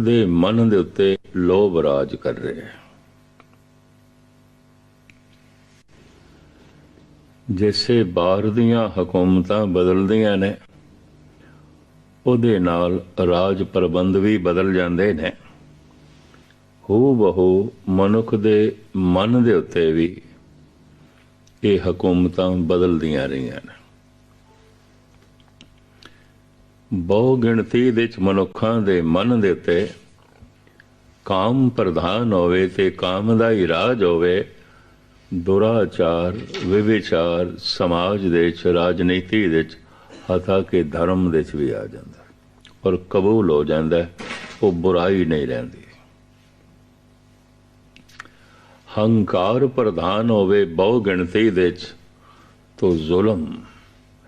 ਦੇ ਮਨ ਦੇ ਉੱਤੇ ਲੋਭ ਰਾਜ ਕਰ ਰਿਹਾ ਹੈ। ਜਿਸੇ ਬਾਹਰ ਦੀਆਂ ਹਕੂਮਤਾਂ ਬਦਲਦੀਆਂ ਨੇ, ਉਹਦੇ ਨਾਲ ਰਾਜ ਪ੍ਰਬੰਧ ਵੀ ਬਦਲ ਜਾਂਦੇ ਨੇ। ਹੋ ਬਹੂ ਮਨੁੱਖ ਦੇ ਮਨ ਦੇ ਉੱਤੇ ਵੀ ਇਹ ਹਕੂਮਤਾਂ ਬਦਲਦੀਆਂ ਰਹੀਆਂ ਨੇ। ਬਹੁ ਗਿਣਤੀ ਦੇ ਵਿੱਚ ਮਨੁੱਖਾਂ ਦੇ ਮਨ ਦੇ ਉੱਤੇ ਕਾਮ ਪ੍ਰਧਾਨ ਹੋਵੇ ਤੇ ਕਾਮ ਦਾ ਹੀ ਰਾਜ ਹੋਵੇ, ਦੁਰਾਚਾਰ, ਵਿਵਿਚਾਰ ਸਮਾਜ ਦੇ ਵਿੱਚ, ਰਾਜਨੀਤੀ ਦੇ ਵਿੱਚ, ਹਤਾ ਕਿ ਧਰਮ ਦੇ ਵਿੱਚ ਵੀ ਆ ਜਾਂਦਾ। ਔਰ ਕਬੂਲ ਹੋ ਜਾਂਦਾ, ਉਹ ਬੁਰਾਈ ਨਹੀਂ ਰਹਿੰਦੀ। ਹੰਕਾਰ ਪ੍ਰਧਾਨ ਹੋਵੇ ਬਹੁ ਗਿਣਤੀ ਦੇ ਵਿੱਚ, ਤੋ ਜ਼ੁਲਮ,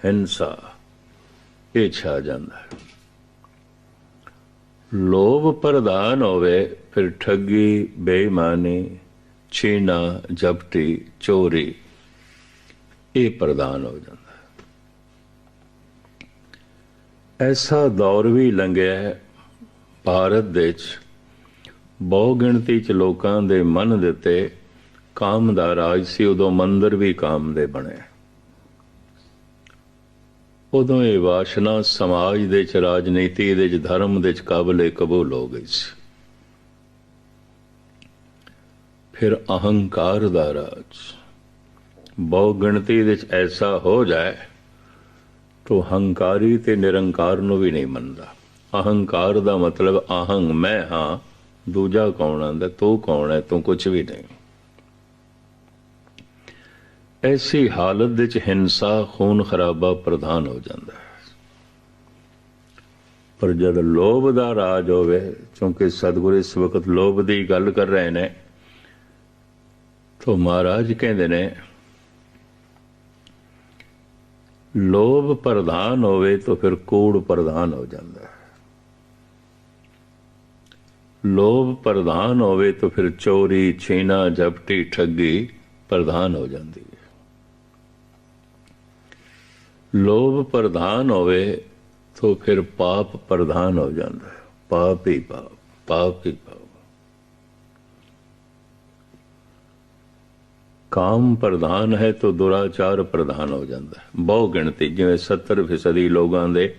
ਹਿੰਸਾ। ਇਹ ਛਾ ਜਾਂਦਾ ਹੈ। ਲੋਭ ਪ੍ਰਧਾਨ ਹੋਵੇ, ਫਿਰ ਠੱਗੀ, ਬੇਈਮਾਨੀ ਛੀਨਾ ਜਪਟੀ, ਚੋਰੀ, ਇਹ ਪ੍ਰਧਾਨ ਹੋ ਜਾਂਦਾ ਹੈ। ਐਸਾ ਦੌਰ ਵੀ ਲੰਘਿਆ ਹੈ, ਭਾਰਤ ਦੇ ਵਿੱਚ ਬਹੁ ਗਿਣਤੀ ਚ ਲੋਕਾਂ ਦੇ ਮਨ ਦਿੱਤੇ ਕਾਮ ਦਾ ਰਾਜ ਸੀ, ਉਦੋਂ ਮੰਦਰ ਵੀ ਕਾਮ ਦੇ ਬਣੇ। ਉਦੋਂ ਇਹ ਵਾਸ਼ਨਾ ਸਮਾਜ ਦੇ ਚ, ਰਾਜਨੀਤੀ ਦੇ ਚ, ਧਰਮ ਦੇ ਚ ਕਾਬਲੇ ਕਬੂਲ ਹੋ ਗਈ ਸੀ। ਫਿਰ ਅਹੰਕਾਰ ਦਾ ਰਾਜ। ਬਹੁ ਗਿਣਤੀ ਦੇ ਚ ਐਸਾ ਹੋ ਜਾਏ ਤੋ ਹੰਕਾਰੀ ਤੇ ਨਿਰੰਕਾਰ ਨੂੰ ਵੀ ਨਹੀਂ ਮੰਨਦਾ। ਅਹੰਕਾਰ ਦਾ ਮਤਲਬ ਅਹੰਗ ਮੈਂ ਹਾਂ, ਦੂਜਾ ਕੌਣ ਆਂਦਾ, ਤੂੰ ਕੌਣ ਹੈ, ਤੂੰ ਕੁਝ ਵੀ ਨਹੀਂ। ਐਸੀ ਹਾਲਤ ਵਿੱਚ ਹਿੰਸਾ, ਖੂਨ ਖਰਾਬਾ ਪ੍ਰਧਾਨ ਹੋ ਜਾਂਦਾ ਹੈ। ਪਰ ਜਦ ਲੋਭ ਦਾ ਰਾਜ ਹੋਵੇ, ਕਿਉਂਕਿ ਸਤਿਗੁਰ ਇਸ ਵਕਤ ਲੋਭ ਦੀ ਗੱਲ ਕਰ ਰਹੇ ਨੇ, ਤੋਂ ਮਹਾਰਾਜ ਕਹਿੰਦੇ ਨੇ, ਲੋਭ ਪ੍ਰਧਾਨ ਹੋਵੇ ਤਾਂ ਫਿਰ ਕੂੜ ਪ੍ਰਧਾਨ ਹੋ ਜਾਂਦਾ ਹੈ। ਲੋਭ ਪ੍ਰਧਾਨ ਹੋਵੇ ਤਾਂ ਫਿਰ ਚੋਰੀ ਛੀਨਾ ਝਪਟੀ ਠੱਗੀ ਪ੍ਰਧਾਨ ਹੋ ਜਾਂਦੀ ਹੈ। ਲੋਭ ਪ੍ਰਧਾਨ ਹੋਵੇ ਤਾਂ ਫਿਰ ਪਾਪ ਪ੍ਰਧਾਨ ਹੋ ਜਾਂਦਾ ਹੈ। ਪਾਪ ਹੀ ਪਾਪ ਪਾਪ ਹੀ ਪਾਪ। ਕਾਮ ਪ੍ਰਧਾਨ ਹੈ ਤਾਂ ਦੁਰਾਚਾਰ ਪ੍ਰਧਾਨ ਹੋ ਜਾਂਦਾ ਹੈ। ਬਹੁ ਗਿਣਤੀ, ਜਿਵੇਂ 70% ਲੋਕਾਂ ਦੇ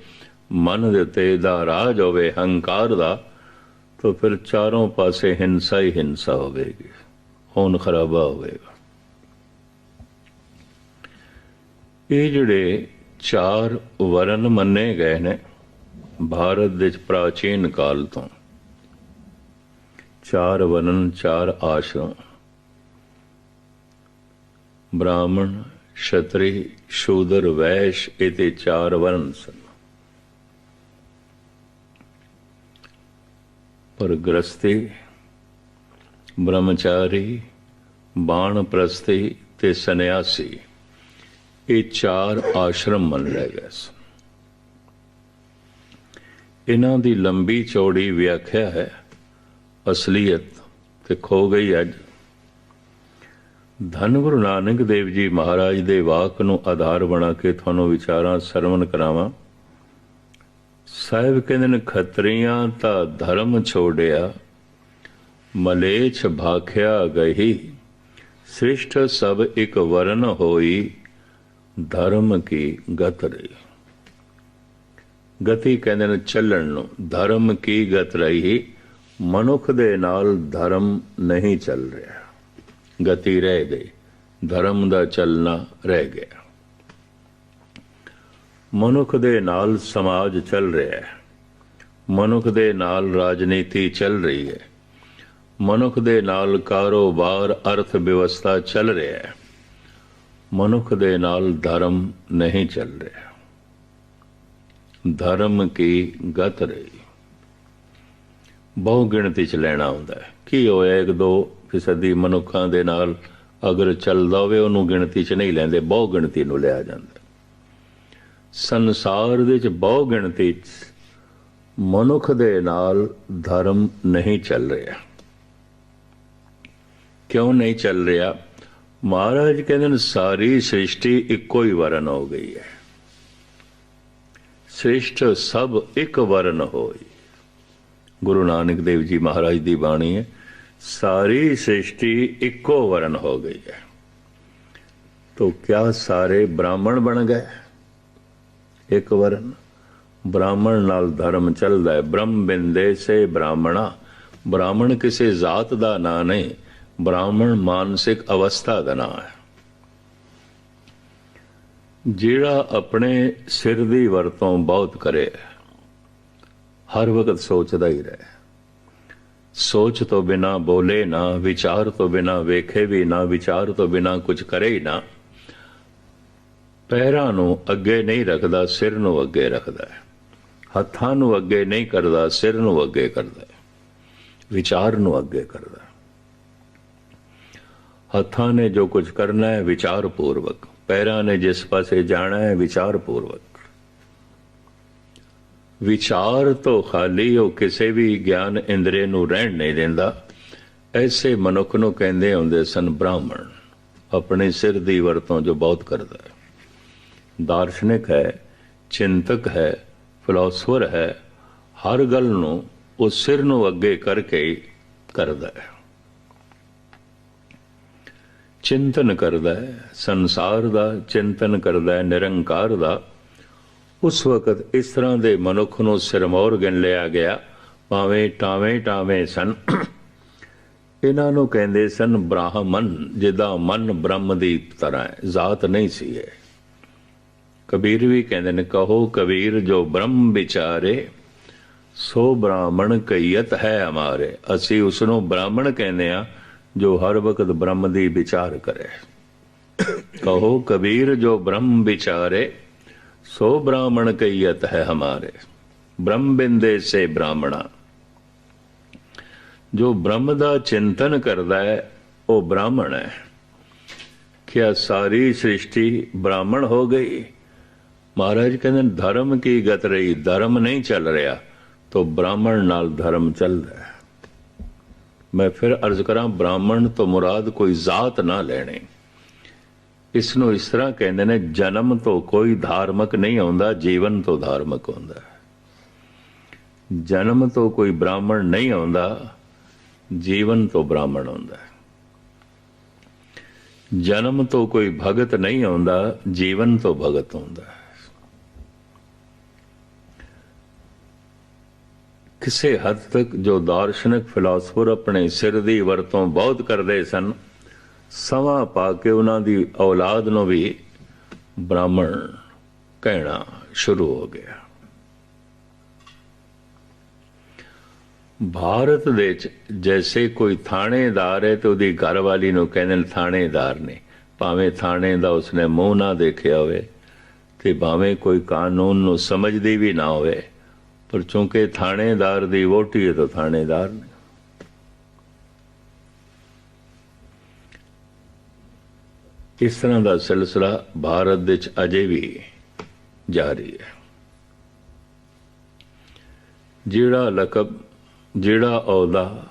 ਮਨ ਦੇ ਉੱਤੇ ਦਾ ਰਾਜ ਹੋਵੇ, ਹੰਕਾਰ ਦਾ, ਤਾਂ ਫਿਰ ਚਾਰੋਂ ਪਾਸੇ ਹਿੰਸਾ ਹੀ ਹਿੰਸਾ ਹੋਵੇਗੀ। ਖੂਨ ਖਰਾਬਾ ਹੋਵੇਗਾ। ਇਹ ਜਿਹੜੇ ਚਾਰ ਵਰਨ ਮੰਨੇ ਗਏ ਨੇ ਭਾਰਤ ਦੇ ਪ੍ਰਾਚੀਨ ਕਾਲ ਤੋਂ। ਚਾਰ ਵਰਨ, ਚਾਰ ਆਸ਼ਰਮ। ਬ੍ਰਾਹਮਣ ਸ਼ਤਰੀ ਸ਼ੂਦਰ, ਵੈਸ਼, ਇਹ ਚਾਰ ਵਰਨ ਸਨ। ਪਰ ਗ੍ਰਸਤੀ ਬ੍ਰਹਮਚਾਰੀ, ਬਾਣ ਪ੍ਰਸਤੀ ਤੇ ਸੰਨਿਆਸੀ। ਇਹ ਚਾਰ ਆਸ਼ਰਮ ਮੰਨ ਰਹਿ ਗਏ ਸਨ। ਇਹਨਾਂ ਦੀ ਲੰਬੀ ਚੌੜੀ ਵਿਆਖਿਆ ਹੈ, ਅਸਲੀਅਤ ਤੇ ਖੋ ਗਈ ਅੱਜ। ਧੰਨ ਗੁਰੂ ਨਾਨਕ ਦੇਵ ਜੀ ਮਹਾਰਾਜ ਦੇ ਵਾਕ ਨੂੰ ਆਧਾਰ ਬਣਾ ਕੇ ਤੁਹਾਨੂੰ ਵਿਚਾਰਾਂ ਸਰਵਨ ਕਰਾਵਾਂ। ਸਾਹਿਬ ਕਹਿੰਦੇ ਨੇ, ਖਤਰੀਆਂ ਤਾਂ ਧਰਮ ਛੋੜਿਆ, ਮਲੇਛ ਭਾਖਿਆ ਗਈ ਸ੍ਰਿਸ਼ਟ ਸਭ ਇੱਕ ਵਰਨ ਹੋਈ ਧਰਮ ਕੀ ਗਤ ਰਹੀ? ਗਤੀ ਕਹਿੰਦੇ ਨੇ ਚੱਲਣ ਨੂੰ, ਧਰਮ ਕੀ ਗਤ ਰਹੀ? ਮਨੁੱਖ ਦੇ ਨਾਲ ਧਰਮ ਨਹੀਂ ਚੱਲ ਰਿਹਾ। ਗਤੀ ਰਹਿ ਗਈ, ਧਰਮ ਦਾ ਚੱਲਣਾ ਰਹਿ ਗਿਆ। ਮਨੁੱਖ ਦੇ ਨਾਲ ਸਮਾਜ ਚੱਲ ਰਿਹਾ ਹੈ। ਮਨੁੱਖ ਦੇ ਨਾਲ ਰਾਜਨੀਤੀ ਚੱਲ ਰਹੀ ਹੈ। ਮਨੁੱਖ ਦੇ ਨਾਲ ਕਾਰੋਬਾਰ, ਅਰਥ ਵਿਵਸਥਾ ਚੱਲ ਰਿਹਾ ਹੈ। ਮਨੁੱਖ ਦੇ ਨਾਲ ਧਰਮ ਨਹੀਂ ਚੱਲ ਰਿਹਾ। ਧਰਮ ਕੀ ਗਤ ਰਹੀ। ਬਹੁ ਗਿਣਤੀ ਚ ਲੈਣਾ ਹੁੰਦਾ ਹੈ। ਕੀ ਹੋਇਆ ਇੱਕ ਦੋ ਫੀਸਦੀ ਮਨੁੱਖਾਂ ਦੇ ਨਾਲ ਅਗਰ ਚੱਲਦਾ ਹੋਵੇ, ਉਹਨੂੰ ਗਿਣਤੀ ਚ ਨਹੀਂ ਲੈਂਦੇ, ਬਹੁ ਗਿਣਤੀ ਨੂੰ ਲਿਆ ਜਾਂਦਾ। ਸੰਸਾਰ ਦੇ ਵਿੱਚ ਬਹੁ ਗਿਣਤੀ ਚ ਮਨੁੱਖ ਦੇ ਨਾਲ ਧਰਮ ਨਹੀਂ ਚੱਲ ਰਿਹਾ। ਕਿਉਂ ਨਹੀਂ ਚੱਲ ਰਿਹਾ? ਮਹਾਰਾਜ ਕਹਿੰਦੇ ਨੇ, ਸਾਰੀ ਸ੍ਰਿਸ਼ਟੀ ਇੱਕੋ ਹੀ ਵਰਨ ਹੋ ਗਈ ਹੈ। ਸ੍ਰਿਸ਼ਟ ਸਭ ਇੱਕ ਵਰਨ ਹੋਈ। ਗੁਰੂ ਨਾਨਕ ਦੇਵ ਜੀ ਮਹਾਰਾਜ ਦੀ ਬਾਣੀ ਹੈ, ਸਾਰੀ ਸ੍ਰਿਸ਼ਟੀ ਇੱਕੋ ਵਰਨ ਹੋ ਗਈ ਹੈ। ਤੋ ਕਿਆ ਸਾਰੇ ਬ੍ਰਾਹਮਣ ਬਣ ਗਏ? ਇੱਕ ਵਰਨ ਬ੍ਰਾਹਮਣ ਨਾਲ ਧਰਮ ਚੱਲਦਾ ਹੈ। ਬ੍ਰਹਮ ਬਿੰਦੇ ਸੇ ਬ੍ਰਾਹਮਣਾ, ਬ੍ਰਾਹਮਣ ਕਿਸੇ ਜ਼ਾਤ ਦਾ ਨਾਂ ਨਹੀਂ। ਬ੍ਰਾਹਮਣ ਮਾਨਸਿਕ ਅਵਸਥਾ ਦਾ ਨਾਂ ਹੈ। ਜਿਹੜਾ ਆਪਣੇ ਸਿਰ ਦੀ ਵਰਤੋਂ ਬਹੁਤ ਕਰੇ, ਹਰ ਵਕਤ ਸੋਚਦਾ ਹੀ ਰਹੇ। ਸੋਚ ਤੋਂ ਬਿਨਾ ਬੋਲੇ ਨਾ, ਵਿਚਾਰ ਤੋਂ ਬਿਨਾ ਵੇਖੇ ਵੀ ਨਾ, ਵਿਚਾਰ ਤੋਂ ਬਿਨਾ ਕੁਝ ਕਰੇ ਹੀ ਨਾ, ਪੈਰਾਂ ਨੂੰ ਅੱਗੇ ਨਹੀਂ ਰੱਖਦਾ, ਸਿਰ ਨੂੰ ਅੱਗੇ ਰੱਖਦਾ ਹੈ। ਹੱਥਾਂ ਨੂੰ ਅੱਗੇ ਨਹੀਂ ਕਰਦਾ, ਸਿਰ ਨੂੰ ਅੱਗੇ ਕਰਦਾ ਹੈ। ਵਿਚਾਰ ਨੂੰ ਅੱਗੇ ਕਰਦਾ ਹੈ। ਹੱਥਾਂ ਨੇ ਜੋ ਕੁਝ ਕਰਨਾ ਹੈ ਵਿਚਾਰ ਪੂਰਵਕ ਪੈਰਾਂ ਨੇ ਜਿਸ ਪਾਸੇ ਜਾਣਾ ਹੈ ਵਿਚਾਰ ਪੂਰਵਕ ਵਿਚਾਰ ਤੋਂ ਖਾਲੀ ਉਹ ਕਿਸੇ ਵੀ ਗਿਆਨ ਇੰਦਰੇ ਨੂੰ ਰਹਿਣ ਨਹੀਂ ਦਿੰਦਾ। ਐਸੇ ਮਨੁੱਖ ਨੂੰ ਕਹਿੰਦੇ ਹੁੰਦੇ ਸਨ ਬ੍ਰਾਹਮਣ, ਆਪਣੇ ਸਿਰ ਦੀ ਵਰਤੋਂ ਜੋ ਬਹੁਤ ਕਰਦਾ ਹੈ। ਦਾਰਸ਼ਨਿਕ ਹੈ, ਚਿੰਤਕ ਹੈ, ਫਿਲਾਸਫਰ ਹੈ, ਹਰ ਗੱਲ ਨੂੰ ਉਹ ਸਿਰ ਨੂੰ ਅੱਗੇ ਕਰਕੇ ਕਰਦਾ ਹੈ। ਚਿੰਤਨ ਕਰਦਾ ਹੈ, ਸੰਸਾਰ ਦਾ ਚਿੰਤਨ ਕਰਦਾ ਹੈ, ਨਿਰੰਕਾਰ ਦਾ। ਉਸ ਵਕਤ ਇਸ ਤਰ੍ਹਾਂ ਦੇ ਮਨੁੱਖ ਨੂੰ ਸਿਰਮੌਰ ਗਿਣ ਲਿਆ ਗਿਆ, ਭਾਵੇਂ ਟਾਵੇਂ ਟਾਵੇਂ ਸਨ। ਇਹਨਾਂ ਨੂੰ ਕਹਿੰਦੇ ਸਨ, ਬ੍ਰਾਹਮਣ ਜਿਹਦਾ ਮਨ ਬ੍ਰਹਮ ਦੀ ਤਰ੍ਹਾਂ ਹੈ, ਜ਼ਾਤ ਨਹੀਂ ਸੀ ਇਹ। ਕਬੀਰ ਵੀ ਕਹਿੰਦੇ ਨੇ, ਕਹੋ ਕਬੀਰ ਜੋ ਬ੍ਰਹਮ ਵਿਚਾਰੇ, ਸੋ ਬ੍ਰਾਹਮਣ ਕਈਤ ਹੈ ਹਮਾਰੇ। ਅਸੀਂ ਉਸ ਨੂੰ ਬ੍ਰਾਹਮਣ ਕਹਿੰਦੇ ਆ ਜੋ ਹਰ ਵਕਤ ਬ੍ਰਹਮ ਦੀ ਵਿਚਾਰ ਕਰੇ। ਕਹੋ ਕਬੀਰ ਜੋ ਬ੍ਰਹਮ ਵਿਚਾਰੇ, ਸੋ ਬ੍ਰਾਹਮਣ ਕਈਤ ਹੈ ਹਮਾਰੇ। ਬ੍ਰਹਮ ਬਿੰਦੇ ਸੇ ਬ੍ਰਾਹਮਣਾ। ਜੋ ਬ੍ਰਹਮ ਦਾ ਚਿੰਤਨ ਕਰਦਾ ਹੈ, ਉਹ ਬ੍ਰਾਹਮਣ ਹੈ। ਕਿਆ ਸਾਰੀ ਸ੍ਰਿਸ਼ਟੀ ਬ੍ਰਾਹਮਣ ਹੋ ਗਈ? ਮਹਾਰਾਜ ਕਹਿੰਦੇ, ਧਰਮ ਕੀ ਗਤ ਰਹੀ? ਧਰਮ ਨਹੀਂ ਚੱਲ ਰਿਹਾ, ਤੋ ਬ੍ਰਾਹਮਣ ਨਾਲ ਧਰਮ ਚੱਲਦਾ ਹੈ। ਮੈਂ ਫਿਰ ਅਰਜ਼ ਕਰਾਂ ਬ੍ਰਾਹਮਣ ਤੋਂ ਮੁਰਾਦ ਕੋਈ ਜ਼ਾਤ ਨਾ ਲੈਣੇ। ਇਸ ਨੂੰ ਇਸ ਤਰ੍ਹਾਂ ਕਹਿੰਦੇ ਨੇ, ਜਨਮ ਤੋਂ ਕੋਈ ਧਾਰਮਿਕ ਨਹੀਂ ਆਉਂਦਾ, ਜੀਵਨ ਤੋਂ ਧਾਰਮਿਕ ਹੁੰਦਾ ਜਨਮ ਤੋਂ ਕੋਈ ਬ੍ਰਾਹਮਣ ਨਹੀਂ ਆਉਂਦਾ, ਜੀਵਨ ਤੋਂ ਬ੍ਰਾਹਮਣ ਆਉਂਦਾ। ਜਨਮ ਤੋਂ ਕੋਈ ਭਗਤ ਨਹੀਂ ਆਉਂਦਾ, ਜੀਵਨ ਤੋਂ ਭਗਤ ਹੁੰਦਾ ਕਿਸੇ ਹੱਦ ਤੱਕ ਜੋ ਦਾਰਸ਼ਨਿਕ ਫਿਲਾਸਫਰ ਆਪਣੇ ਸਿਰ ਦੀ ਵਰਤੋਂ ਬਹੁਤ ਕਰਦੇ ਸਨ, ਸਮਾਂ ਪਾ ਕੇ ਉਹਨਾਂ ਦੀ ਔਲਾਦ ਨੂੰ ਵੀ ਬ੍ਰਾਹਮਣ ਕਹਿਣਾ ਸ਼ੁਰੂ ਹੋ ਗਿਆ। ਭਾਰਤ ਦੇ 'ਚ ਜੈਸੇ ਕੋਈ ਥਾਣੇਦਾਰ ਹੈ ਤੇ ਉਹਦੀ ਘਰਵਾਲੀ ਨੂੰ ਕਹਿੰਦੇ ਨੇ ਥਾਣੇਦਾਰ ਨੇ, ਭਾਵੇਂ ਥਾਣੇ ਦਾ ਉਸਨੇ ਮੂੰਹ ਨਾ ਦੇਖਿਆ ਹੋਵੇ ਤੇ ਭਾਵੇਂ ਕੋਈ ਕਾਨੂੰਨ ਨੂੰ ਸਮਝਦੀ ਵੀ ਨਾ ਹੋਵੇ ਪਰ ਚੂੰਕਿ ਥਾਣੇਦਾਰ ਦੀ ਵੋਟੀ ਹੈ ਤਾਂ ਥਾਣੇਦਾਰ ਨੇ। ਇਸ ਤਰ੍ਹਾਂ ਦਾ ਸਿਲਸਿਲਾ ਭਾਰਤ ਵਿੱਚ ਅਜੇ ਵੀ ਜਾਰੀ ਹੈ। ਜਿਹੜਾ ਲਕਬ, ਜਿਹੜਾ ਅਹੁਦਾ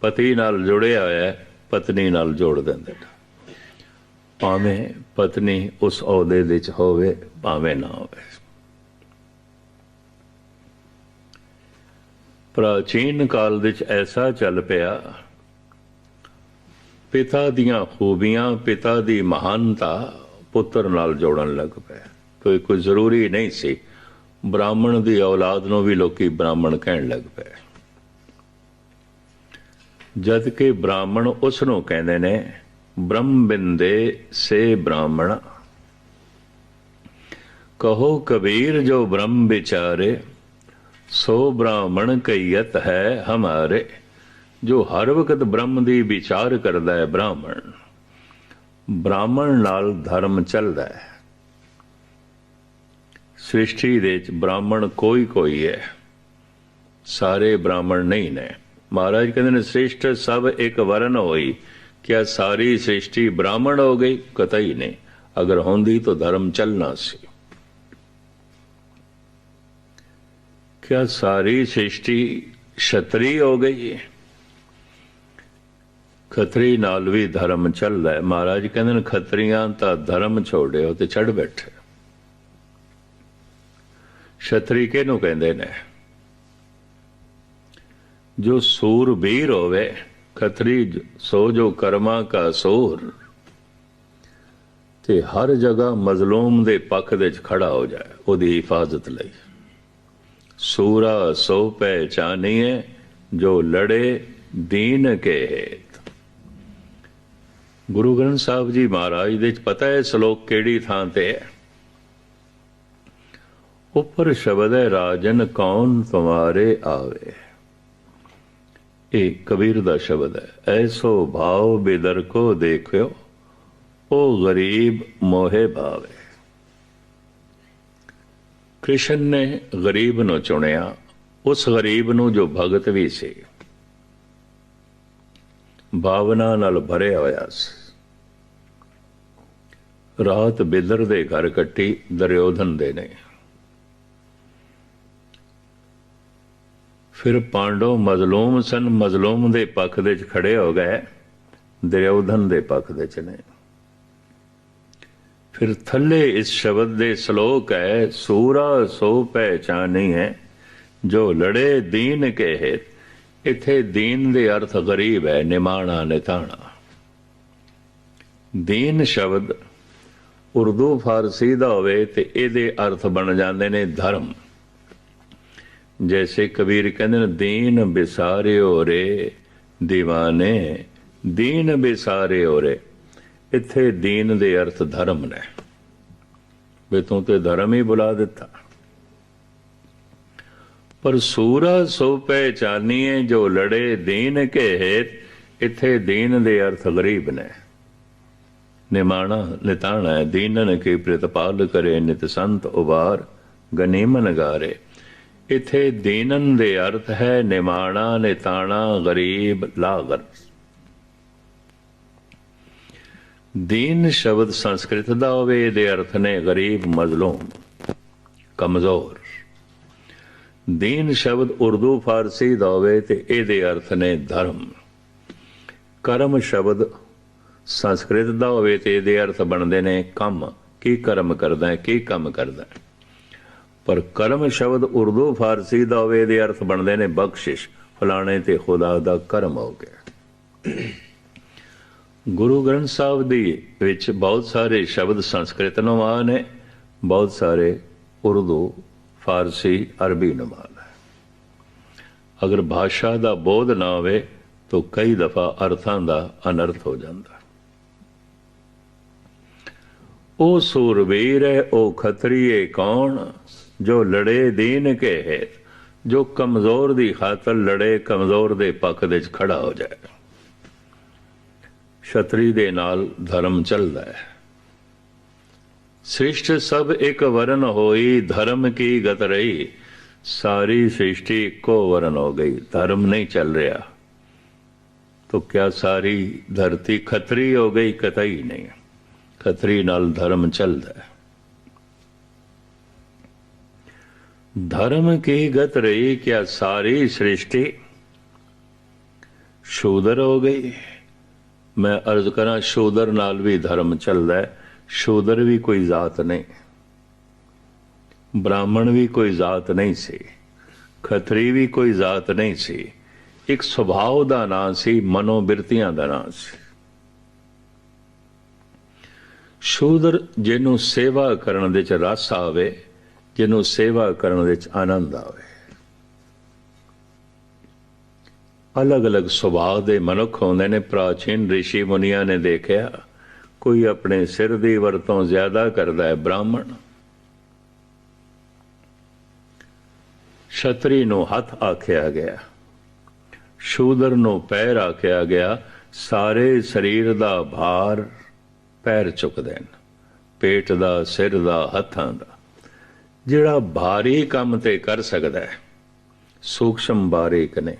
ਪਤੀ ਨਾਲ ਜੁੜਿਆ ਹੋਇਆ ਹੈ, ਪਤਨੀ ਨਾਲ ਜੋੜ ਦਿੰਦੇ ਨੇ। ਭਾਵੇਂ ਪਤਨੀ ਉਸ ਅਹੁਦੇ ਵਿੱਚ ਹੋਵੇ, ਭਾਵੇਂ ਨਾ ਹੋਵੇ। ਪ੍ਰਾਚੀਨ ਕਾਲ ਵਿੱਚ ਐਸਾ ਚੱਲ ਪਿਆ, ਪਿਤਾ ਦੀਆਂ ਖੂਬੀਆਂ, ਪਿਤਾ ਦੀ ਮਹਾਨਤਾ ਪੁੱਤਰ ਨਾਲ ਜੋੜਨ ਲੱਗ ਪਏ ਕੋਈ ਕੋਈ ਜ਼ਰੂਰੀ ਨਹੀਂ ਸੀ। ਬ੍ਰਾਹਮਣ ਦੀ ਔਲਾਦ ਨੂੰ ਵੀ ਲੋਕੀ ਬ੍ਰਾਹਮਣ ਕਹਿਣ ਲੱਗ ਪਏ। ਜਦ ਕਿ ਬ੍ਰਾਹਮਣ ਉਸ ਨੂੰ ਕਹਿੰਦੇ ਨੇ, ਬ੍ਰਹਮ ਬਿੰਦੇ ਸੇ ਬ੍ਰਾਹਮਣ। ਕਹੋ ਕਬੀਰ ਜੋ ਬ੍ਰਹਮ ਵਿਚਾਰੇ ਸੋ ਬ੍ਰਾਹਮਣ ਕਈਤ ਹੈ ਹਮਾਰੇ, ਜੋ ਹਰ ਵਕਤ ਬ੍ਰਹਮ ਦੀ ਵਿਚਾਰ ਕਰਦਾ ਹੈ ਬ੍ਰਾਹਮਣ। ਬ੍ਰਾਹਮਣ ਨਾਲ ਧਰਮ ਚੱਲਦਾ ਹੈ। ਸ੍ਰਿਸ਼ਟੀ ਦੇ ਵਿੱਚ ਬ੍ਰਾਹਮਣ ਕੋਈ ਕੋਈ ਹੈ। ਸਾਰੇ ਬ੍ਰਾਹਮਣ ਨਹੀਂ ਨੇ। ਮਹਾਰਾਜ ਕਹਿੰਦੇ ਨੇ, ਸ੍ਰਿਸ਼ਟ ਸਭ ਇੱਕ ਵਰਨ ਹੋਈ। ਕਿਆ ਸਾਰੀ ਸ੍ਰਿਸ਼ਟੀ ਬ੍ਰਾਹਮਣ ਹੋ ਗਈ? ਕਤਈ ਨਹੀਂ। ਅਗਰ ਹੁੰਦੀ ਤਾਂ ਧਰਮ ਚੱਲਣਾ ਸੀ। क्या सारी सृष्टि क्षत्रिय हो गई है ਖੱਤਰੀ ਨਾਲ ਵੀ ਧਰਮ ਚੱਲਦਾ ਹੈ ਮਹਾਰਾਜ ਕਹਿੰਦੇ ਨੇ ਖੱਤਰੀਆਂ ਤਾਂ ਧਰਮ ਛੋੜਿਓ ਤੇ ਛੱਡ ਬੈਠੇ ਛਤਰੀ ਕਿਹਨੂੰ ਕਹਿੰਦੇ ਨੇ ਜੋ ਸੂਰਬੀਰ ਹੋਵੇ ਖਤਰੀ ਜ- ਸੋ ਜੋ ਕਰਮਾ ਕਾ ਸੂਰ ਤੇ ਹਰ ਜਗ੍ਹਾ ਮਜ਼ਲੂਮ ਦੇ ਪੱਖ ਦੇ ਵਿੱਚ ਖੜਾ ਹੋ ਜਾਏ ਉਹਦੀ ਹਿਫਾਜ਼ਤ ਲਈ ਸੂਰਾ ਸੋ ਪਹਿਚਾਨੀਏ ਜੋ ਲੜੇ ਦੀਨ ਕੇ ਹੇਤ। ਗੁਰੂ ਗ੍ਰੰਥ ਸਾਹਿਬ ਜੀ ਮਹਾਰਾਜ ਦੇ ਵਿੱਚ ਪਤਾ ਹੈ ਸ਼ਲੋਕ ਕਿਹੜੀ ਥਾਂ ਤੇ ਹੈ? ਉੱਪਰ ਸ਼ਬਦ ਹੈ, ਰਾਜਨ ਕੌਣ ਤੁਮਾਰੇ ਆਵੇ? ਇਹ ਕਬੀਰ ਦਾ ਸ਼ਬਦ ਹੈ, ਐਸੋ ਭਾਵ ਬੇਦਰ ਕੋ ਦੇਖਿਓ, ਉਹ ਗਰੀਬ ਮੋਹੇ ਭਾਵੇ। ਕ੍ਰਿਸ਼ਨ ਨੇ ਗਰੀਬ ਨੂੰ ਚੁਣਿਆ, ਉਸ ਗਰੀਬ ਨੂੰ ਜੋ ਭਗਤ ਵੀ ਸੀ, ਭਾਵਨਾ ਨਾਲ ਭਰਿਆ ਹੋਇਆ ਸੀ। ਰਾਤ ਬਿਦਰ ਦੇ ਘਰ ਕੱਟੀ ਦਰਿਓਧਨ ਦੇ ਨੇ। ਫਿਰ ਪਾਂਡੋ ਮਜ਼ਲੂਮ ਸਨ, ਮਜ਼ਲੂਮ ਦੇ ਪੱਖ ਦੇ ਚ ਖੜੇ ਹੋ ਗਏ ਦਰਿਓਧਨ ਦੇ ਪੱਖ ਦੇ ਚ ਨੇ। ਫਿਰ ਥੱਲੇ ਇਸ ਸ਼ਬਦ ਦੇ ਸ਼ਲੋਕ ਹੈ, ਸੂਰਾ ਸੋ ਪਹਿਚਾਨੀ ਹੈ, ਜੋ ਲੜੇ ਦੀਨ ਕੇ ਹੈ ਇਥੇ ਦੀਨ ਦੇ ਅਰਥ ਗਰੀਬ ਹੈ, ਨਿਮਾਣਾ ਨਿਤਾਣਾ। ਦੀਨ ਸ਼ਬਦ ਉਰਦੂ ਫਾਰਸੀ ਦਾ ਹੋਵੇ ਤੇ ਇਹਦੇ ਅਰਥ ਬਣ ਜਾਂਦੇ ਨੇ ਧਰਮ। ਜੈਸੇ ਕਬੀਰ ਕਹਿੰਦੇ ਨੇ, ਦੀਨ ਬਿਸਾਰਿਓ ਰੇ دیਵਾਨੇ ਦੀਨ ਬਿਸਾਰੇ ਰੇ। ਇੱਥੇ ਦੀਨ ਦੇ ਅਰਥ ਧਰਮ ਨੇ। ਵੀ ਤੂੰ ਤੇ ਧਰਮ ਹੀ ਬੁਲਾ ਦਿੱਤਾ। ਪਰ ਸੂਰਾ ਸੋ ਪਹਿਚਾਨੀਏ ਜੋ ਲੜੇ ਦੀਨ ਕੇ ਹੇਤ, ਇੱਥੇ ਦੀਨ ਦੇ ਅਰਥ ਗਰੀਬ ਨੇ। ਨਿਮਾਣਾ ਨਿਤਾਣਾ ਦੀਨਨ ਕੇ ਪ੍ਰਤਪਾਲ ਕਰੇ ਨਿਤ ਸੰਤ ਉਬਾਰ, ਗਨੀਮਨ ਗਾਰੇ। ਇਥੇ ਦੀਨਨ ਦੇ ਅਰਥ ਹੈ ਨਿਮਾਣਾ ਨਿਤਾਣਾ ਗਰੀਬ ਲਾਗਰ। ਦੀਨ ਸ਼ਬਦ ਸੰਸਕ੍ਰਿਤ ਦਾ ਹੋਵੇ ਇਹਦੇ ਅਰਥ ਨੇ ਗਰੀਬ ਮਜ਼ਲੂਮ, ਕਮਜ਼ੋਰ। ਦੀਨ ਸ਼ਬਦ ਉਰਦੂ ਫਾਰਸੀ ਦਾ ਹੋਵੇ ਤੇ ਇਹਦੇ ਅਰਥ ਨੇ ਧਰਮ। ਕਰਮ ਸ਼ਬਦ ਸੰਸਕ੍ਰਿਤ ਦਾ ਹੋਵੇ ਤੇ ਇਹਦੇ ਅਰਥ ਬਣਦੇ ਨੇ ਕੰਮ। ਕੀ ਕਰਮ ਕਰਦਾ ਹੈ ਕੀ ਕੰਮ ਕਰਦਾ। ਹੈ ਪਰ ਕਰਮ ਸ਼ਬਦ ਉਰਦੂ ਫਾਰਸੀ ਦਾ ਹੋਵੇ ਇਹਦੇ ਅਰਥ ਬਣਦੇ ਨੇ ਬਖਸ਼ਿਸ਼। ਫਲਾਣੇ ਤੇ ਖੁਦਾ ਦਾ ਕਰਮ ਹੋ ਗਿਆ। ਗੁਰੂ ਗ੍ਰੰਥ ਸਾਹਿਬ ਦੀ ਵਿੱਚ ਬਹੁਤ ਸਾਰੇ ਸ਼ਬਦ ਸੰਸਕ੍ਰਿਤ ਨੁਮਾਨ ਹੈ, ਬਹੁਤ ਸਾਰੇ ਉਰਦੂ, ਫਾਰਸੀ, ਅਰਬੀ ਨੁਮਾਨ ਹੈ। ਅਗਰ ਭਾਸ਼ਾ ਦਾ ਬੋਧ ਨਾ ਹੋਵੇ, ਤਾਂ ਕਈ ਦਫਾ ਅਰਥਾਂ ਦਾ ਅਨਰਥ ਹੋ ਜਾਂਦਾ ਉਹ ਸੂਰਵੀਰ ਹੈ, ਉਹ ਖਤਰੀਏ ਕੌਣ? ਜੋ ਲੜੇ ਦੀਨ ਕੇ ਹੈ ਜੋ ਕਮਜ਼ੋਰ ਦੀ ਖਾਤਰ ਲੜੇ ਕਮਜ਼ੋਰ ਦੇ ਪੱਖ ਦੇ ਵਿੱਚ ਖੜਾ ਹੋ ਜਾਏ। ਛਤਰੀ ਦੇ ਨਾਲ ਧਰਮ ਚੱਲਦਾ ਹੈ ਸ੍ਰਿਸ਼ਟ ਸਭ ਇੱਕ ਵਰਨ ਹੋਈ ਧਰਮ ਕੀ ਗਤ ਰਹੀ ਸਾਰੀ ਸ੍ਰਿਸ਼ਟੀ ਇੱਕੋ ਵਰਨ ਹੋ ਗਈ ਧਰਮ ਨਹੀਂ ਚੱਲ ਰਿਹਾ तो क्या सारी धरती खतरी हो गई कतई नहीं खतरी नाल धर्म चलता है धर्म की गत रही क्या सारी सृष्टि शूदर हो गई ਮੈਂ ਅਰਜ਼ ਕਰਾਂ ਸ਼ੋਦਰ ਨਾਲ ਵੀ ਧਰਮ ਚੱਲਦਾ ਸ਼ੋਦਰ ਵੀ ਕੋਈ ਜ਼ਾਤ ਨਹੀਂ। ਬ੍ਰਾਹਮਣ ਵੀ ਕੋਈ ਜ਼ਾਤ ਨਹੀਂ ਸੀ। ਖਤਰੀ ਵੀ ਕੋਈ ਜ਼ਾਤ ਨਹੀਂ ਸੀ। ਇੱਕ ਸੁਭਾਅ ਦਾ ਨਾਂ ਸੀ, ਮਨੋਬਿਰਤੀਆਂ ਦਾ ਨਾਂ ਸੀ। ਸ਼ੂਦਰ ਜਿਹਨੂੰ ਸੇਵਾ ਕਰਨ ਦੇ ਚ ਰਸ ਆਵੇ, ਜਿਹਨੂੰ ਸੇਵਾ ਕਰਨ ਦੇ ਚ ਆਨੰਦ ਆਵੇ। ਅਲੱਗ-ਅਲੱਗ ਸੁਭਾਅ ਦੇ ਮਨੁੱਖ ਹੁੰਦੇ ਨੇ। ਪ੍ਰਾਚੀਨ ઋષਿ ਮੁਨੀਆਂ ਨੇ ਦੇਖਿਆ, ਕੋਈ ਆਪਣੇ ਸਿਰ ਦੀ ਵਰਤੋਂ ਜ਼ਿਆਦਾ ਕਰਦਾ ਹੈ ਬ੍ਰਾਹਮਣ। ਛਤਰੀ ਨੂੰ ਹੱਥ ਆਖਿਆ ਗਿਆ, ਸ਼ੂਦਰ ਨੂੰ ਪੈਰ ਆਖਿਆ ਗਿਆ, ਸਾਰੇ ਸਰੀਰ ਦਾ ਭਾਰ ਪੈਰ ਚੁੱਕਦੇ ਨੇ ਪੇਟ ਦਾ, ਸਿਰ ਦਾ, ਹੱਥਾਂ ਦਾ। ਜਿਹੜਾ ਭਾਰੀ ਕੰਮ ਤੇ ਕਰ ਸਕਦਾ ਹੈ, ਸੂਖਸ਼ਮ ਬਾਰੀਕ ਨੇ।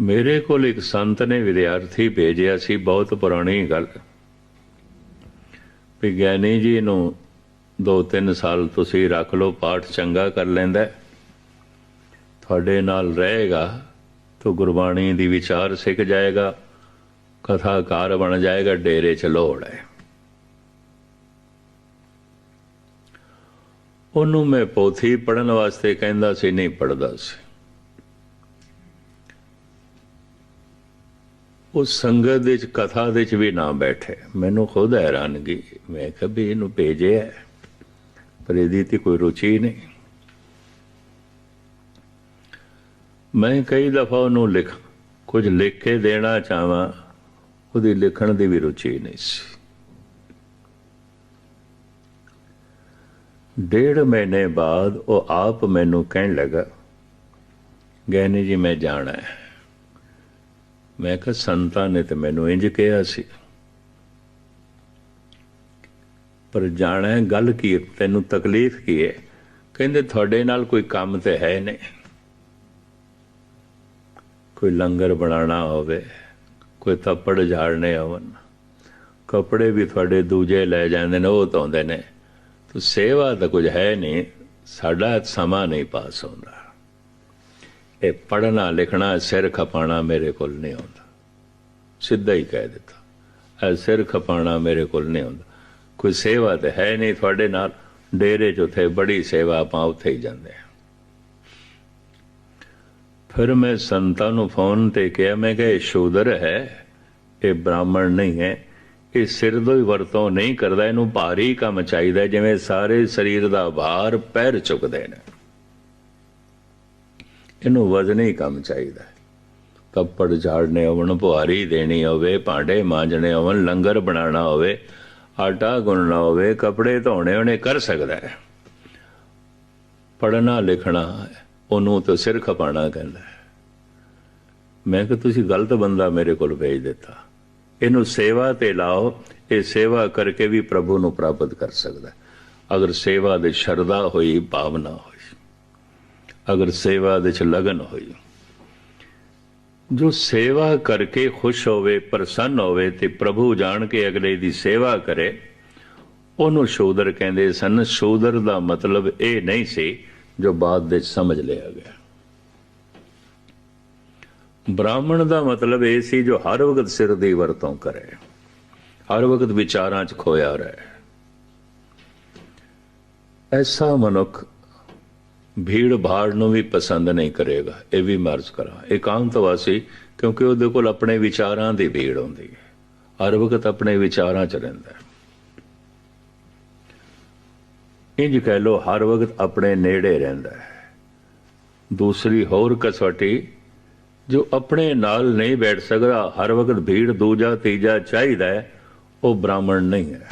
ਮੇਰੇ ਕੋਲ ਇੱਕ ਸੰਤ ਨੇ ਵਿਦਿਆਰਥੀ ਭੇਜਿਆ ਸੀ, ਬਹੁਤ ਪੁਰਾਣੀ ਗੱਲ। ਵਿਗਿਆਨੀ ਜੀ ਨੂੰ ਦੋ ਤਿੰਨ ਸਾਲ ਤੁਸੀਂ ਰੱਖ ਲਓ, ਪਾਠ ਚੰਗਾ ਕਰ ਲੈਂਦਾ ਤੁਹਾਡੇ ਨਾਲ ਰਹੇਗਾ ਤਾਂ ਗੁਰਬਾਣੀ ਦੀ ਵਿਚਾਰ ਸਿੱਖ ਜਾਏਗਾ, ਕਥਾਕਾਰ ਬਣ ਜਾਏਗਾ, ਡੇਰੇ ਚ ਲੋੜ ਹੈ। ਉਹਨੂੰ ਮੈਂ ਪੋਥੀ ਪੜਨ ਵਾਸਤੇ ਕਹਿੰਦਾ ਸੀ, ਨਹੀਂ ਪੜਦਾ ਸੀ। ਉਹ ਸੰਗਤ ਦੇ ਵਿੱਚ, ਕਥਾ ਦੇ ਵਿੱਚ ਵੀ ਨਾ ਬੈਠੇ। ਮੈਨੂੰ ਖੁਦ ਹੈਰਾਨਗੀ ਮੈਂ ਕਿਹਾ ਵੀ ਇਹਨੂੰ ਭੇਜਿਆ ਪਰ ਇਹਦੀ ਤੇ ਕੋਈ ਰੁਚੀ ਨਹੀਂ। ਮੈਂ ਕਈ ਦਫਾ ਉਹਨੂੰ ਲਿਖ, ਕੁਝ ਲਿਖ ਕੇ ਦੇਣਾ ਚਾਹਾਂ, ਉਹਦੀ ਲਿਖਣ ਦੀ ਵੀ ਰੁਚੀ ਨਹੀਂ ਸੀ। ਡੇਢ ਮਹੀਨੇ ਬਾਅਦ ਉਹ ਆਪ ਮੈਨੂੰ ਕਹਿਣ ਲੱਗਾ ਗੈਨੀ ਜੀ ਮੈਂ ਜਾਣਾ ਹੈ। ਮੈਂ ਕਿਹਾ, ਸੰਤਾਂ ਨੇ ਤੇ ਮੈਨੂੰ ਇੰਜ ਕਿਹਾ ਸੀ। ਪਰ ਜਾਣਾ ਗੱਲ ਕੀ ਹੈ? ਤੈਨੂੰ ਤਕਲੀਫ ਕੀ ਹੈ? ਕਹਿੰਦੇ, ਤੁਹਾਡੇ ਨਾਲ ਕੋਈ ਕੰਮ ਤੇ ਹੈ ਨਹੀਂ। ਕੋਈ ਲੰਗਰ ਬਣਾਉਣਾ ਹੋਵੇ, ਕੋਈ ਤੱਪੜ ਝਾੜਨੇ ਹੋਵਨ ਕੱਪੜੇ ਵੀ ਤੁਹਾਡੇ ਦੂਜੇ ਲੈ ਜਾਂਦੇ ਨੇ, ਉਹ ਧੋਂਦੇ ਨੇ। ਤੋ ਸੇਵਾ ਤਾਂ ਕੁਝ ਹੈ ਨਹੀਂ, ਸਾਡਾ ਸਮਾਂ ਨਹੀਂ ਪਾਸ ਹੁੰਦਾ। ਇਹ ਪੜਨਾ ਲਿਖਣਾ, ਸਿਰ ਖਪਾਣਾ ਮੇਰੇ ਕੋਲ ਨਹੀਂ ਆਉਂਦਾ। ਸਿੱਧਾ ਹੀ ਕਹਿ ਦਿੱਤਾ। ਇਹ ਸਿਰ ਖਪਾਣਾ ਮੇਰੇ ਕੋਲ ਨਹੀਂ ਆਉਂਦਾ। ਕੋਈ ਸੇਵਾ ਤਾਂ ਹੈ ਨਹੀਂ ਤੁਹਾਡੇ ਨਾਲ। ਡੇਰੇ 'ਚ ਉੱਥੇ ਬੜੀ ਸੇਵਾ ਆਪਾਂ ਉੱਥੇ ਹੀ ਜਾਂਦੇ ਹਾਂ। ਫਿਰ ਮੈਂ ਸੰਤਾਂ ਨੂੰ ਫੋਨ ਤੇ ਕਿਹਾ, ਮੈਂ ਕਿ ਇਹ ਸ਼ੂਦਰ ਹੈ, ਇਹ ਬ੍ਰਾਹਮਣ ਨਹੀਂ ਹੈ। ਇਹ ਸਿਰ ਤੋਂ ਹੀ ਵਰਤੋਂ ਨਹੀਂ ਕਰਦਾ। ਇਹਨੂੰ ਭਾਰੀ ਕੰਮ ਚਾਹੀਦਾ ਜਿਵੇਂ ਸਾਰੇ ਸਰੀਰ ਦਾ ਭਾਰ ਪੈਰ ਚੁੱਕਦੇ ਨੇ। ਇਹਨੂੰ ਵਜ਼ਨੀ ਕੰਮ ਚਾਹੀਦਾ ਕੱਪੜ ਝਾੜਨੇ ਹੋਵਣ ਪੁਹਾਰੀ ਦੇਣੀ ਹੋਵੇ, ਭਾਂਡੇ ਮਾਂਜਣੇ ਹੋਵਣ ਲੰਗਰ ਬਣਾਉਣਾ ਹੋਵੇ, ਆਟਾ ਗੁੰਨਣਾ ਹੋਵੇ, ਕੱਪੜੇ ਧੋਣੇ, ਉਹਨੇ ਕਰ ਸਕਦਾ ਹੈ। ਪੜਨਾ ਲਿਖਣਾ ਉਹਨੂੰ ਤਾਂ ਸਿਰ ਖਪਾਣਾ ਕਹਿੰਦਾ ਮੈਂ ਕਿ ਤੁਸੀਂ ਗਲਤ ਬੰਦਾ ਮੇਰੇ ਕੋਲ ਭੇਜ ਦਿੱਤਾ। ਇਹਨੂੰ ਸੇਵਾ ਤੇ ਲਾਓ, ਇਹ ਸੇਵਾ ਕਰਕੇ ਵੀ ਪ੍ਰਭੂ ਨੂੰ ਪ੍ਰਾਪਤ ਕਰ ਸਕਦਾ ਅਗਰ ਸੇਵਾ ਦੇ ਸ਼ਰਧਾ ਹੋਈ, ਭਾਵਨਾ ਹੋਈ ਅਗਰ ਸੇਵਾ ਦੇ ਚ ਲਗਨ ਹੋਈ। ਜੋ ਸੇਵਾ ਕਰਕੇ ਖੁਸ਼ ਹੋਵੇ, ਪ੍ਰਸੰਨ ਹੋਵੇ ਤੇ ਪ੍ਰਭੂ ਜਾਣ ਕੇ ਅਗਲੇ ਦੀ ਸੇਵਾ ਕਰੇ, ਉਹਨੂੰ ਸ਼ੂਦਰ ਕਹਿੰਦੇ ਸਨ। ਸ਼ੂਦਰ ਦਾ ਮਤਲਬ ਇਹ ਨਹੀਂ ਸੀ ਜੋ ਬਾਅਦ ਵਿੱਚ ਸਮਝ ਲਿਆ ਗਿਆ। ਬ੍ਰਾਹਮਣ ਦਾ ਮਤਲਬ ਇਹ ਸੀ ਜੋ ਹਰ ਵਕਤ ਸਿਰ ਦੀ ਵਰਤੋਂ ਕਰੇ, ਹਰ ਵਕਤ ਵਿਚਾਰਾਂ 'ਚ ਖੋਇਆ ਰਹੇ। ਐਸਾ ਮਨੁੱਖ ਭੀੜ ਭਾੜ ਨੂੰ ਵੀ ਪਸੰਦ ਨਹੀਂ ਕਰੇਗਾ, ਇਹ ਵੀ ਮਰਜ਼ ਕਰਾਂ। ਇਕਾਂਤ ਵਾਸੀ ਕਿਉਂਕਿ ਉਹਦੇ ਕੋਲ ਆਪਣੇ ਵਿਚਾਰਾਂ ਦੀ ਭੀੜ ਹੁੰਦੀ ਹੈ। ਹਰ ਵਕਤ ਆਪਣੇ ਵਿਚਾਰਾਂ 'ਚ ਰਹਿੰਦਾ ਹੈ। ਇੰਜ ਕਹਿ ਲੋ ਹਰ ਵਕਤ ਆਪਣੇ ਨੇੜੇ ਰਹਿੰਦਾ ਹੈ। ਦੂਸਰੀ ਹੋਰ ਕਸੌਟੀ ਜੋ ਆਪਣੇ ਨਾਲ ਨਹੀਂ ਬੈਠ ਸਕਦਾ, ਹਰ ਵਕਤ ਭੀੜ ਦੂਜਾ, ਤੀਜਾ ਚਾਹੀਦਾ ਉਹ ਬ੍ਰਾਹਮਣ ਨਹੀਂ ਹੈ।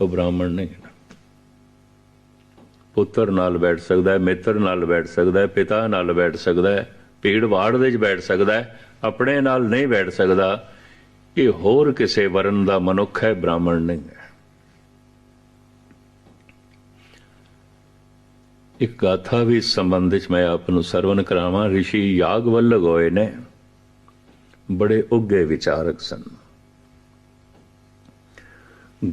ਉਹ ਬ੍ਰਾਹਮਣ ਨਹੀਂ ਹੈ। ਪੁੱਤਰ ਨਾਲ ਬੈਠ ਸਕਦਾ ਹੈ, ਮਿੱਤਰ ਨਾਲ ਬੈਠ ਸਕਦਾ ਹੈ, ਪਿਤਾ ਨਾਲ ਬੈਠ ਸਕਦਾ ਹੈ, ਭੀੜ ਵਾੜ ਦੇ ਵਿੱਚ ਬੈਠ ਸਕਦਾ ਹੈ, ਆਪਣੇ ਨਾਲ ਨਹੀਂ ਬੈਠ ਸਕਦਾ। ਇਹ ਹੋਰ ਕਿਸੇ ਵਰਨ ਦਾ ਮਨੁੱਖ ਹੈ, ਬ੍ਰਾਹਮਣ ਨਹੀਂ ਹੈ। ਇੱਕ ਗਾਥਾ ਵੀ ਇਸ ਸੰਬੰਧ ਵਿੱਚ ਮੈਂ ਆਪ ਨੂੰ ਸਰਵਨ ਕਰਾਵਾਂ ઋષਿ ਯਾਗਵੱਲਗ ਹੋਏ ਨੇ, ਬੜੇ ਉੱਗੇ ਵਿਚਾਰਕ ਸਨ।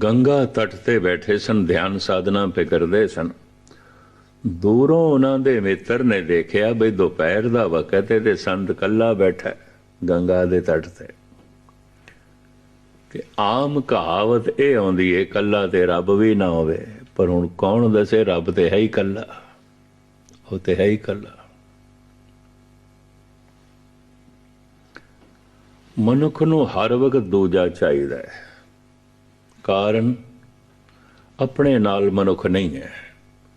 ਗੰਗਾ ਤਟ ਤੇ ਬੈਠੇ ਸਨ, ਧਿਆਨ ਸਾਧਨਾ ਪੇ ਕਰਦੇ ਸਨ। ਦੂਰੋਂ ਉਹਨਾਂ ਦੇ ਮਿੱਤਰ ਨੇ ਦੇਖਿਆ ਬਈ ਦੁਪਹਿਰ ਦਾ ਵਕਤ ਹੈ ਤੇ ਸੰਤ ਕੱਲਾ ਬੈਠਾ ਗੰਗਾ ਦੇ ਤਟ ਤੇ। ਕਿ ਆਮ ਕਹਾਵਤ ਇਹ ਆਉਂਦੀ ਏ ਕੱਲਾ ਤੇ ਰੱਬ ਵੀ ਨਾ ਹੋਵੇ, ਪਰ ਹੁਣ ਕੌਣ ਦੱਸੇ ਰੱਬ ਤੇ ਹੈ ਹੀ ਕੱਲਾ ਉਹ ਤੇ ਹੈ ਹੀ ਕੱਲਾ ਮਨੁੱਖ ਨੂੰ ਹਰ ਵਕਤ ਦੂਜਾ ਚਾਹੀਦਾ ਹੈ। ਕਾਰਨ, ਆਪਣੇ ਨਾਲ ਮਨੁੱਖ ਨਹੀਂ ਹੈ।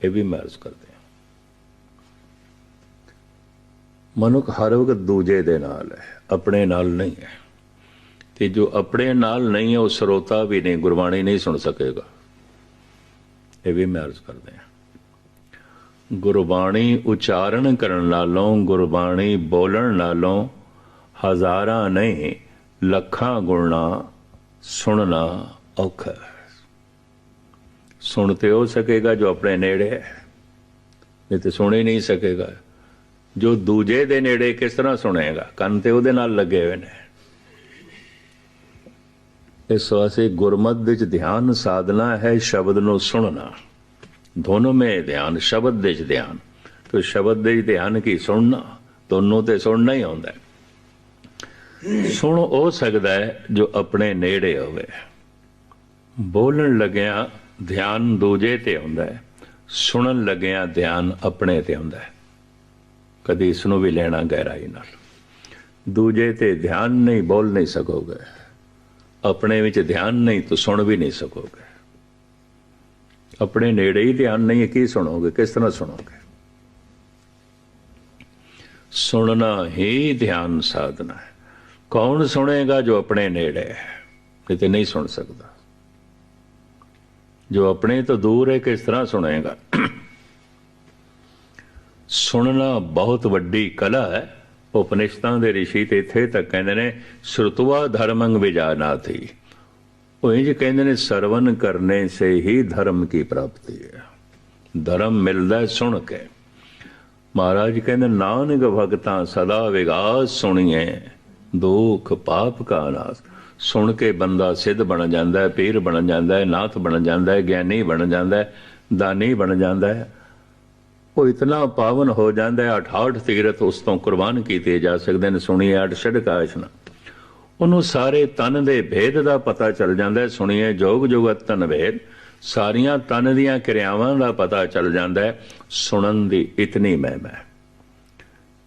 ਇਹ ਵੀ ਮਹਿਸੂਸ ਕਰਦੇ ਹਾਂ। ਮਨੁੱਖ ਹਰ ਵਕਤ ਦੂਜੇ ਦੇ ਨਾਲ ਹੈ, ਆਪਣੇ ਨਾਲ ਨਹੀਂ ਹੈ। ਤੇ ਜੋ ਆਪਣੇ ਨਾਲ ਨਹੀਂ ਹੈ, ਉਹ ਸਰੋਤਾ ਵੀ ਨਹੀਂ, ਗੁਰਬਾਣੀ ਨਹੀਂ ਸੁਣ ਸਕੇਗਾ। ਇਹ ਵੀ ਮਹਿਸੂਸ ਕਰਦੇ ਹਾਂ। ਗੁਰਬਾਣੀ ਉਚਾਰਨ ਕਰਨ ਨਾਲੋਂ, ਗੁਰਬਾਣੀ ਬੋਲਣ ਨਾਲੋਂ ਹਜ਼ਾਰਾਂ ਨਹੀਂ, ਲੱਖਾਂ ਗੁਣਾ ਸੁਣਨਾ ਔਖਾ ਹੈ। ਸੁਣ ਤੇ ਹੋ ਸਕੇਗਾ ਜੋ ਆਪਣੇ ਨੇੜੇ ਹੈ। ਨਹੀਂ ਤੇ ਸੁਣ ਨਹੀਂ ਸਕੇਗਾ। ਜੋ ਦੂਜੇ ਦੇ ਨੇੜੇ ਕਿਸ ਤਰ੍ਹਾਂ ਸੁਣੇਗਾ? ਕੰਨ ਤੇ ਉਹਦੇ ਨਾਲ ਲੱਗੇ ਹੋਏ ਨੇ। ਇਸ ਵਾਸਤੇ ਗੁਰਮਤਿ ਵਿੱਚ ਧਿਆਨ ਸਾਧਨਾ ਹੈ ਸ਼ਬਦ ਨੂੰ ਸੁਣਨਾ। ਦੋਨੋਂ ਮੇ ਧਿਆਨ, ਸ਼ਬਦ ਦੇ ਚ ਧਿਆਨ। ਤੇ ਸ਼ਬਦ ਦੇ ਧਿਆਨ ਕੀ? ਸੁਣਨਾ। ਦੋਨੋਂ ਤੇ ਸੁਣਨਾ ਹੀ ਹੁੰਦਾ ਸੁਣ ਉਹ ਸਕਦਾ ਹੈ ਜੋ ਆਪਣੇ ਨੇੜੇ ਹੋਵੇ। ਬੋਲਣ ਲੱਗਿਆ ਧਿਆਨ ਦੂਜੇ ਤੇ ਆਉਂਦਾ ਹੈ, ਸੁਣਨ ਲੱਗਿਆਂ ਧਿਆਨ ਆਪਣੇ ਤੇ ਆਉਂਦਾ ਹੈ। ਕਦੀ ਇਸ ਨੂੰ ਵੀ ਲੈਣਾ ਗਹਿਰਾਈ ਨਾਲ। ਦੂਜੇ ਤੇ ਧਿਆਨ ਨਹੀਂ ਬੋਲ ਨਹੀਂ ਸਕੋਗੇ। ਆਪਣੇ ਵਿੱਚ ਧਿਆਨ ਨਹੀਂ ਤਾਂ ਸੁਣ ਵੀ ਨਹੀਂ ਸਕੋਗੇ। ਆਪਣੇ ਨੇੜੇ ਹੀ ਧਿਆਨ ਨਹੀਂ ਹੈ, ਕੀ ਸੁਣੋਗੇ? ਕਿਸ ਤਰ੍ਹਾਂ ਸੁਣੋਗੇ? ਸੁਣਨਾ ਹੀ ਧਿਆਨ ਸਾਧਨਾ ਹੈ। ਕੌਣ ਸੁਣੇਗਾ ਜੋ ਆਪਣੇ ਨੇੜੇ ਹੈ? ਕਿਤੇ ਨਹੀਂ ਸੁਣ ਸਕਦਾ। ਜੋ ਆਪਣੇ ਤੋਂ ਦੂਰ ਹੈ ਕਿਸ ਤਰ੍ਹਾਂ ਸੁਣੇਗਾ? ਸੁਣਨਾ ਬਹੁਤ ਵੱਡੀ ਕਲਾ ਹੈ। ਉਪਨਿਸ਼ਦਾਂ ਦੇ ਰਿਸ਼ੀ ਤੇ ਇੱਥੇ ਤੱਕ ਕਹਿੰਦੇ ਨੇ ਸ਼ਰਤਵਾ ਧਰਮੰਗ ਵਿਜਾਨਾਥੀ। ਉਹ ਇੰਜ ਕਹਿੰਦੇ ਨੇ, ਸਰਵਨ ਕਰਨੇ ਸੇ ਹੀ ਧਰਮ ਕੀ ਪ੍ਰਾਪਤੀ ਹੈ। ਧਰਮ ਮਿਲਦਾ ਸੁਣ ਕੇ। ਮਹਾਰਾਜ ਕਹਿੰਦੇ, ਨਾਨਕ ਭਗਤਾਂ ਸਦਾ ਵਿਗਾਸ ਸੁਣੀਏ ਦੁੱਖ ਪਾਪ ਕਾ ਨਾਸ ਸੁਣ ਕੇ ਬੰਦਾ ਸਿੱਧ ਬਣ ਜਾਂਦਾ ਹੈ, ਪੀਰ ਬਣ ਜਾਂਦਾ ਹੈ, ਨਾਥ ਬਣ ਜਾਂਦਾ ਹੈ, ਗਿਆਨੀ ਬਣ ਜਾਂਦਾ ਹੈ, ਦਾਨੀ ਬਣ ਜਾਂਦਾ ਹੈ। ਉਹ ਇਤਨਾ ਪਾਵਨ ਹੋ ਜਾਂਦਾ ਹੈ 68 ਤੀਰਥ ਉਸ ਤੋਂ ਕੁਰਬਾਨ ਕੀਤੇ ਜਾ ਸਕਦੇ ਨੇ। ਸੁਣੀਏ ਅਠ ਛੜਕਾਸ਼ਨਾ ਉਹਨੂੰ ਸਾਰੇ ਤਨ ਦੇ ਭੇਦ ਦਾ ਪਤਾ ਚੱਲ ਜਾਂਦਾ ਹੈ। ਸੁਣੀਏ ਜੋਗ ਜੁਗਤ ਤਨ ਭੇਦ। ਸਾਰੀਆਂ ਤਨ ਦੀਆਂ ਕਿਰਿਆਵਾਂ ਦਾ ਪਤਾ ਚੱਲ ਜਾਂਦਾ ਹੈ। ਸੁਣਨ ਦੀ ਇਤਨੀ ਮਹਿਮਾ ਹੈ।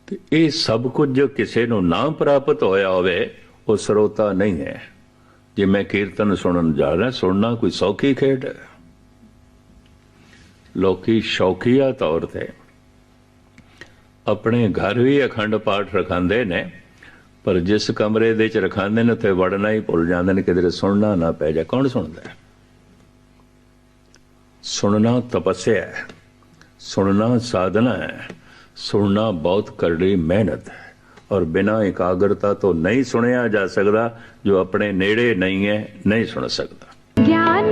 ਤੇ ਇਹ ਸਭ ਕੁਝ ਜੋ ਕਿਸੇ ਨੂੰ ਨਾ ਪ੍ਰਾਪਤ ਹੋਇਆ ਹੋਵੇ ਉਹ ਸਰੋਤਾ ਨਹੀਂ ਹੈ। ਜੇ ਮੈਂ ਕੀਰਤਨ ਸੁਣਨ ਜਾ ਰਿਹਾ, ਸੁਣਨਾ ਕੋਈ ਸੌਖੀ ਖੇਡ ਹੈ। ਲੋਕੀ ਸ਼ੌਕੀਆ ਤੌਰ ਤੇ ਆਪਣੇ ਘਰ ਵੀ ਅਖੰਡ ਪਾਠ ਰਖਾਉਂਦੇ ਨੇ, ਪਰ ਜਿਸ ਕਮਰੇ ਦੇ ਵਿੱਚ ਰਖਾਉਂਦੇ ਨੇ, ਉੱਥੇ ਵੜਨਾ ਹੀ ਭੁੱਲ ਜਾਂਦੇ ਨੇ, ਕਿਧਰੇ ਸੁਣਨਾ ਨਾ ਪੈ ਜਾ ਕੌਣ ਸੁਣਦਾ ਹੈ? ਸੁਣਨਾ ਤਪੱਸਿਆ ਹੈ। ਸੁਣਨਾ ਸਾਧਨਾ ਹੈ। ਸੁਣਨਾ ਬਹੁਤ ਕਰੜੀ ਮਿਹਨਤ ਹੈ। और बिना एकाग्रता तो नहीं सुनया जा सकता जो अपने नेड़े नहीं है नहीं सुन सकता ज्ञान